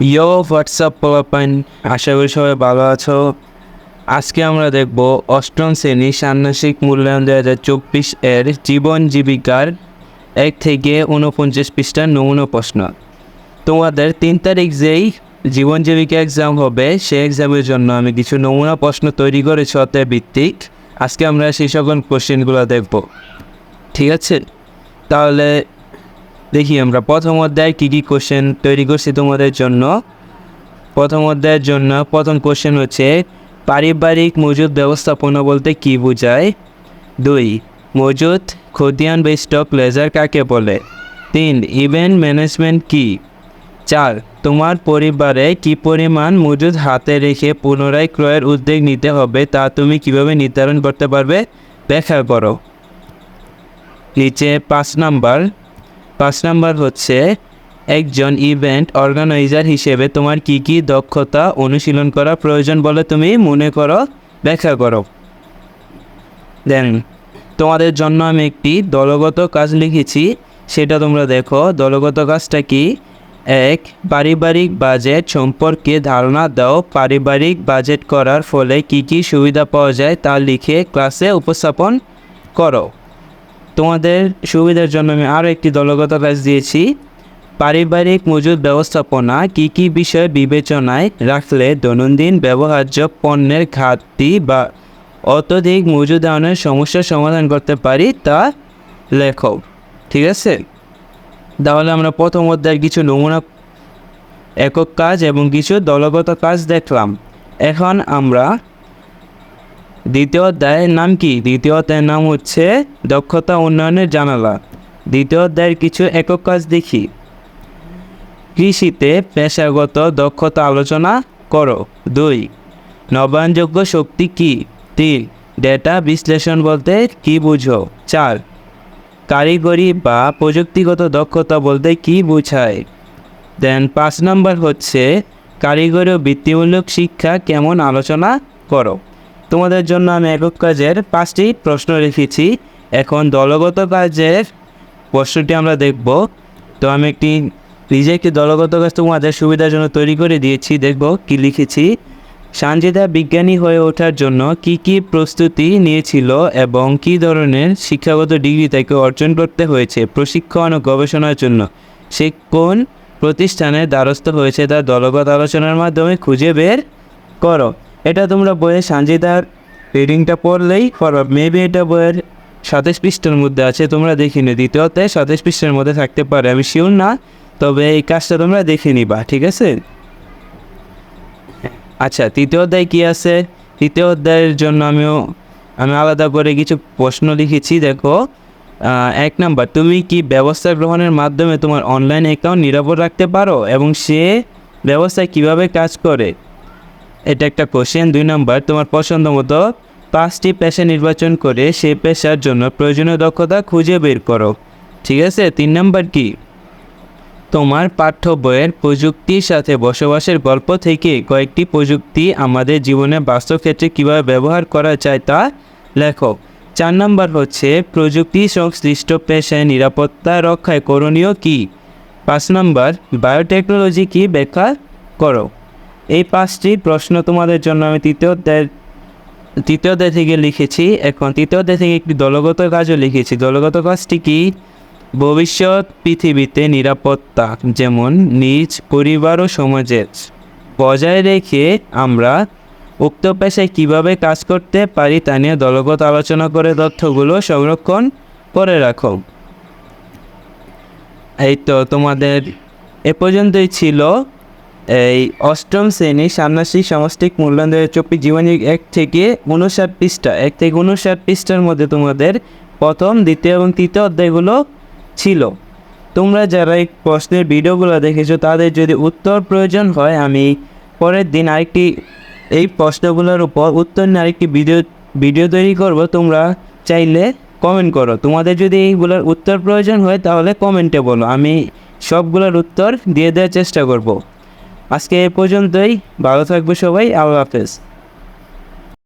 ইয়ো WhatsApp পোলাপাইন? আশা করি সবাই ভালো আছো। আজকে আমরা দেখব অষ্টম শ্রেণি ষান্মাসিক মূল্যায়ন দু হাজার চব্বিশ এর জীবন জীবিকার এক থেকে ঊনপঞ্চাশ পৃষ্ঠার নমুনা প্রশ্ন। তোমাদের তিন তারিখ যেই জীবন জীবিকা এক্সাম হবে, সেই এক্সামের জন্য আমি কিছু নমুনা প্রশ্ন তৈরি করেছি, অতএব ভিত্তিক। আজকে আমরা সেই সকল কোশ্চেনগুলো দেখব। ঠিক আছে? তাহলে দেখি আমরা প্রথম অধ্যায় কী কী কোশ্চেন তৈরি করছি তোমাদের জন্য। প্রথম অধ্যায়ের জন্য প্রথম কোশ্চেন হচ্ছে, পারিবারিক মজুদ ব্যবস্থাপনা বলতে কী বোঝায়? দুই, মজুদ খতিয়ান বা স্টক লেজার কাকে বলে? তিন ইভেন্ট ম্যানেজমেন্ট কী? চার, তোমার পরিবারে কি পরিমাণ মজুদ হাতে রেখে পুনরায় ক্রয়ের উদ্যোগ নিতে হবে তা তুমি কীভাবে নির্ধারণ করতে পারবে? ব্যাখ্যা করো নিচে পাঁচ নাম্বার পাঁচ নাম্বার হচ্ছে, একজন ইভেন্ট অর্গানাইজার হিসেবে তোমার কি কি দক্ষতা অনুশীলন করা প্রয়োজন বলে তুমি মনে করো? ব্যাখ্যা করো। দেন তোমাদের জন্য আমি একটি দলগত কাজ লিখেছি, সেটা তোমরা দেখো। দলগত কাজটা কি? এক, পারিবারিক বাজেট সম্পর্কে ধারণা দাও। পারিবারিক বাজেট করার ফলে কি কি সুবিধা পাওয়া যায় তা লিখে ক্লাসে উপস্থাপন করো। তোমাদের সুবিধার জন্য আমি আরও একটি দলগত কাজ দিয়েছি। পারিবারিক মজুদ ব্যবস্থাপনা কি কি বিষয় বিবেচনায় রাখলে দৈনন্দিন ব্যবহার্য পণ্যের ঘাটতি বা অত্যধিক মজুদায়নের সমস্যার সমাধান করতে পারি তা লেখো, ঠিক আছে? তাহলে আমরা প্রথম অধ্যায়ের কিছু নমুনা, একক কাজ এবং কিছু দলগত কাজ দেখলাম। এখন আমরা দ্বিতীয় অধ্যায়ের নাম কি? দ্বিতীয় অধ্যায়ের নাম হচ্ছে দক্ষতা উন্নয়নের জানালা। দ্বিতীয় অধ্যায়ের কিছু একক কাজ দেখি। কৃষিতে পেশাগত দক্ষতা আলোচনা করো। দুই, নবায়নযোগ্য শক্তি কি? তিন, ডেটা বিশ্লেষণ বলতে কি বুঝো? চার, কারিগরি বা প্রযুক্তিগত দক্ষতা বলতে কি বোঝায়? দেন পাঁচ নম্বর হচ্ছে, কারিগরি ও বৃত্তিমূলক শিক্ষা কেমন আলোচনা করো? তোমাদের জন্য আমি একক কাজের পাঁচটি প্রশ্ন রেখেছি। এখন দলগত কাজের প্রশ্নটি আমরা দেখব। তো আমি একটি নিজে একটি দলগত কাজ তোমাদের সুবিধার জন্য তৈরি করে দিয়েছি। দেখব কি লিখেছি। সানজিদা বিজ্ঞানী হয়ে ওঠার জন্য কি কি প্রস্তুতি নিয়েছিল এবং কি ধরনের শিক্ষাগত ডিগ্রি তাকে অর্জন করতে হয়েছে প্রশিক্ষণ ও গবেষণার জন্য? সে কোন প্রতিষ্ঠানে দ্বারস্থ হয়েছে তার দলগত আলোচনার মাধ্যমে খুঁজে বের করো। এটা তোমরা বইয়ের সানজিদার রিডিংটা পড়লেই পারবা মেবি এটা বইয়ের সাতাশ পৃষ্ঠার মধ্যে আছে, তোমরা দেখে নিও। দ্বিতীয়তে সাতাশ পৃষ্ঠার মধ্যে থাকতে পারে, আমি শিওর না, তবে এই কাজটা তোমরা দেখে নিবা, ঠিক আছে? আচ্ছা তৃতীয় অধ্যায় কী আছে? তৃতীয় অধ্যায়ের জন্য আমিও, আমি আলাদা করে কিছু প্রশ্ন লিখেছি, দেখো এক নাম্বার, তুমি কি ব্যবস্থা গ্রহণের মাধ্যমে তোমার অনলাইন অ্যাকাউন্ট নিরাপদ রাখতে পারো? এবং সে ব্যবস্থায় কীভাবে কাজ করে? এটা একটা কোশ্চেন দুই নম্বর তোমার পছন্দ মতো পাঁচটি পেশা নির্বাচন করে সে পেশার জন্য প্রয়োজনীয় দক্ষতা খুঁজে বের করো। ঠিক আছে? তিন নম্বর কি? তোমার পাঠ্য বইয়ের প্রযুক্তির সাথে বসবাসের গল্প থেকে কয়েকটি প্রযুক্তি আমাদের জীবনে বাস্তব ক্ষেত্রে কীভাবে ব্যবহার করা যায় তা লেখো। চার নম্বর হচ্ছে, প্রযুক্তি সংশ্লিষ্ট পেশায় নিরাপত্তা রক্ষায় করণীয় কী? পাঁচ নম্বর বায়োটেকনোলজি কি ব্যাখ্যা করো। এই পাঁচটি প্রশ্ন তোমাদের জন্য আমি তৃতীয় অধ্যায়ের তৃতীয় অধ্যায় থেকে লিখেছি। এখন তৃতীয় অধ্যায় থেকে একটি দলগত কাজও লিখেছি। দলগত কাজটি কি? ভবিষ্যৎ পৃথিবীতে নিরাপত্তা, যেমন নিজ পরিবার ও সমাজের। বজায় রেখে আমরা উক্ত পেশায় কীভাবে কাজ করতে পারি তা নিয়ে দলগত আলোচনা করে তথ্যগুলো সংরক্ষণ করে রাখো। এই তো তোমাদের এ পর্যন্তই ছিল। এই অষ্টম শ্রেণি ষান্মাসিক সামষ্টিক মূল্যায়ন দু হাজার চব্বিশ জীবনী এক থেকে উনষাট পৃষ্ঠা। এক থেকে উনষাট পৃষ্ঠার মধ্যে তোমাদের প্রথম, দ্বিতীয় এবং তৃতীয় অধ্যায়গুলো ছিল। তোমরা যারা এই প্রশ্নের ভিডিওগুলো দেখেছ, তাদের যদি উত্তর প্রয়োজন হয়, আমি পরের দিন আরেকটি এই প্রশ্নগুলোর উপর উত্তর নিয়ে আরেকটি ভিডিও ভিডিও তৈরি করব। তোমরা চাইলে কমেন্ট করো। তোমাদের যদি এইগুলোর উত্তর প্রয়োজন হয়, তাহলে কমেন্টে বলো। আমি সবগুলোর উত্তর দিয়ে দেওয়ার চেষ্টা করব। আজকে এ পর্যন্তই ভালো থাকবে সবাই আল্লাহ হাফেজ।